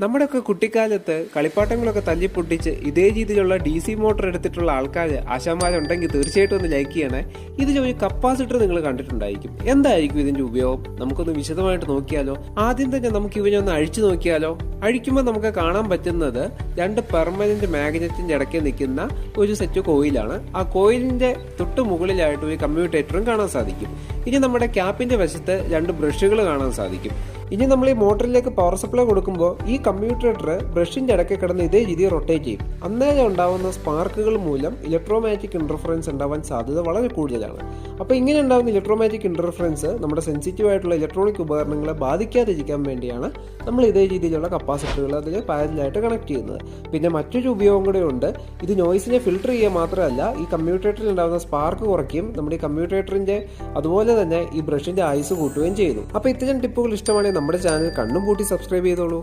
നമ്മുടെയൊക്കെ കുട്ടിക്കാലത്ത് കളിപ്പാട്ടങ്ങളൊക്കെ തല്ലിപ്പൊട്ടിച്ച് ഇതേ രീതിയിലുള്ള ഡി സി മോട്ടർ എടുത്തിട്ടുള്ള ആൾക്കാർ ആശാമാരുണ്ടെങ്കിൽ തീർച്ചയായിട്ടും ഒന്ന് ലൈക്ക് ചെയ്യണേ. ഇതിലൊരു കപ്പാസിറ്റർ നിങ്ങൾ കണ്ടിട്ടുണ്ടായിരിക്കും. എന്തായിരിക്കും ഇതിന്റെ ഉപയോഗം? നമുക്കൊന്ന് വിശദമായിട്ട് നോക്കിയാലോ? ആദ്യം തന്നെ നമുക്ക് ഇവനെ ഒന്ന് അഴിച്ചു നോക്കിയാലോ? അഴിക്കുമ്പോൾ നമുക്ക് കാണാൻ പറ്റുന്നത് രണ്ട് പെർമനന്റ് മാഗ്നറ്റിന്റെ ഇടയ്ക്ക് നിൽക്കുന്ന ഒരു സെറ്റ് കോയിലാണ് ആ കോയിലിന്റെ തൊട്ട് മുകളിലായിട്ട് ഒരു കമ്മ്യൂട്ടേറ്ററും കാണാൻ സാധിക്കും. ഇനി നമ്മുടെ ക്യാപ്പിന്റെ വശത്ത് രണ്ട് ബ്രഷുകൾ കാണാൻ സാധിക്കും. ഇനി നമ്മൾ ഈ മോട്ടറിലേക്ക് പവർ സപ്ലൈ കൊടുക്കുമ്പോൾ ഈ കമ്പ്യൂട്ടർ ബ്രഷിന്റെ ഇടയ്ക്ക് കിടന്ന് ഇതേ രീതിയിൽ റൊട്ടേറ്റ് ചെയ്യും. അന്നേരം ഉണ്ടാവുന്ന സ്പാർക്കുകൾ മൂലം ഇലക്ട്രോമാറ്റിക് ഇന്റർഫറൻസ് ഉണ്ടാവാൻ സാധ്യത വളരെ കൂടുതലാണ്. അപ്പോൾ ഇങ്ങനെ ഉണ്ടാകുന്ന ഇലക്ട്രോമാറ്റിക് ഇന്റർഫറൻസ് നമ്മുടെ സെൻസിറ്റീവ് ആയിട്ടുള്ള ഇലക്ട്രോണിക് ഉപകരണങ്ങളെ ബാധിക്കാതിരിക്കാൻ വേണ്ടിയാണ് നമ്മൾ ഇതേ രീതിയിലുള്ള കപ്പാസിറ്ററുകൾ അതിൽ പാരലായിട്ട് കണക്ട് ചെയ്യുന്നത്. പിന്നെ മറ്റൊരു ഉപയോഗം കൂടെ ഉണ്ട്. ഇത് നോയ്സിനെ ഫിൽട്ടർ ചെയ്യുക മാത്രമല്ല ഈ കമ്മ്യൂട്ടേറ്ററിൽ ഉണ്ടാകുന്ന സ്പാർക്ക് കുറയ്ക്കുകയും നമ്മുടെ ഈ കമ്മ്യൂട്ടേറ്ററിന്റെ അതുപോലെ തന്നെ ഈ ബ്രഷിന്റെ ആയുസ് കൂട്ടുകയും ചെയ്യുന്നു. അപ്പോൾ ഇത്തരം ടിപ്പുകൾ ഇഷ്ടമാണെങ്കിൽ നമ്മുടെ ചാനൽ കണ്ണും പൂട്ടി സബ്സ്ക്രൈബ് ചെയ്തോളൂ.